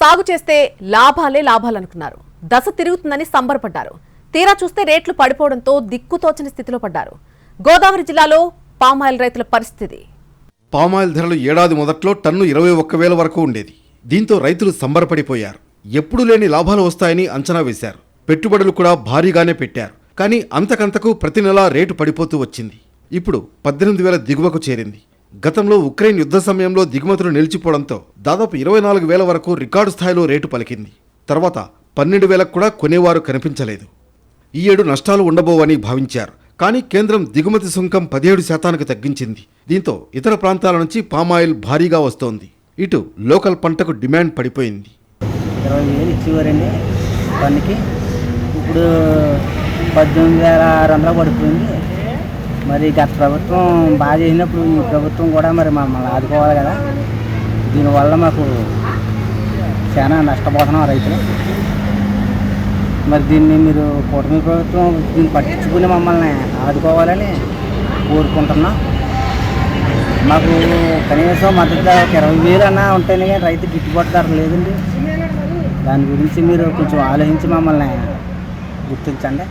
సాగు చేస్తే లాభాలే లాభాలనుకున్నారు. దశ తిరుగుతుందని సంబరపడ్డారు. తీరా చూస్తే రేట్లు పడిపోవడంతో దిక్కుతోచని స్థితిలో పడ్డారు. గోదావరి జిల్లాలో పామాయిల్ రైతుల పరిస్థితి. పామాయిల్ ధరలు ఏడాది మొదట్లో టన్ను ఇరవై ఒక్క వేల వరకు ఉండేది. దీంతో రైతులు సంబరపడిపోయారు. ఎప్పుడు లేని లాభాలు వస్తాయని అంచనా వేశారు. పెట్టుబడులు కూడా భారీగానే పెట్టారు. కానీ అంతకంతకు ప్రతి నెలా రేటు పడిపోతూ వచ్చింది. ఇప్పుడు పద్దెనిమిది వేల దిగువకు చేరింది. గతంలో ఉక్రెయిన్ యుద్ధ సమయంలో దిగుమతులు నిలిచిపోవడంతో దాదాపు ఇరవై నాలుగు వేల వరకు రికార్డు స్థాయిలో రేటు పలికింది. తర్వాత పన్నెండు వేలకు కూడా కొనేవారు కనిపించలేదు. ఈ ఏడు నష్టాలు ఉండబోవని భావించారు. కానీ కేంద్రం దిగుమతి సుంకం పదిహేడు శాతానికి తగ్గించింది. దీంతో ఇతర ప్రాంతాల నుంచి పామాయిల్ భారీగా వస్తోంది. ఇటు లోకల్ పంటకు డిమాండ్ పడిపోయింది. ఇరవై వేలు ఇచ్చేవారండి పన్నుకి. ఇప్పుడు పద్దెనిమిది వేల ఆరు వందలు పడిపోయింది. మరి గత ప్రభుత్వం బాగా చేసినప్పుడు ఈ ప్రభుత్వం కూడా మరి మమ్మల్ని ఆదుకోవాలి కదా. దీనివల్ల మాకు చాలా నష్టపోతున్నాం రైతులు. మరి దీన్ని మీరు కూటమి ప్రభుత్వం దీన్ని పట్టించుకుని మమ్మల్ని ఆదుకోవాలని కోరుకుంటున్నాం. మాకు కనీసం మద్దతు ధర ఒక ఇరవై వేలు అన్నా ఉంటేనే కానీ రైతు గిట్టుబాటు ధర లేదండి. దాని గురించి మీరు కొంచెం ఆలోచించి మమ్మల్ని గుర్తించండి.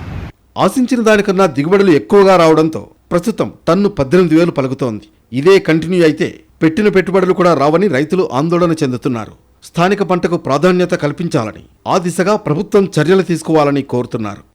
ఆశించిన దానికన్నా దిగుబడులు ఎక్కువగా రావడంతో ప్రస్తుతం టన్ను పద్దెనిమిది వేలు పలుకుతోంది. ఇదే కంటిన్యూ అయితే పెట్టిన పెట్టుబడులు కూడా రావని రైతులు ఆందోళన చెందుతున్నారు. స్థానిక పంటకు ప్రాధాన్యత కల్పించాలని ఆ దిశగా ప్రభుత్వం చర్యలు తీసుకోవాలని కోరుతున్నారు.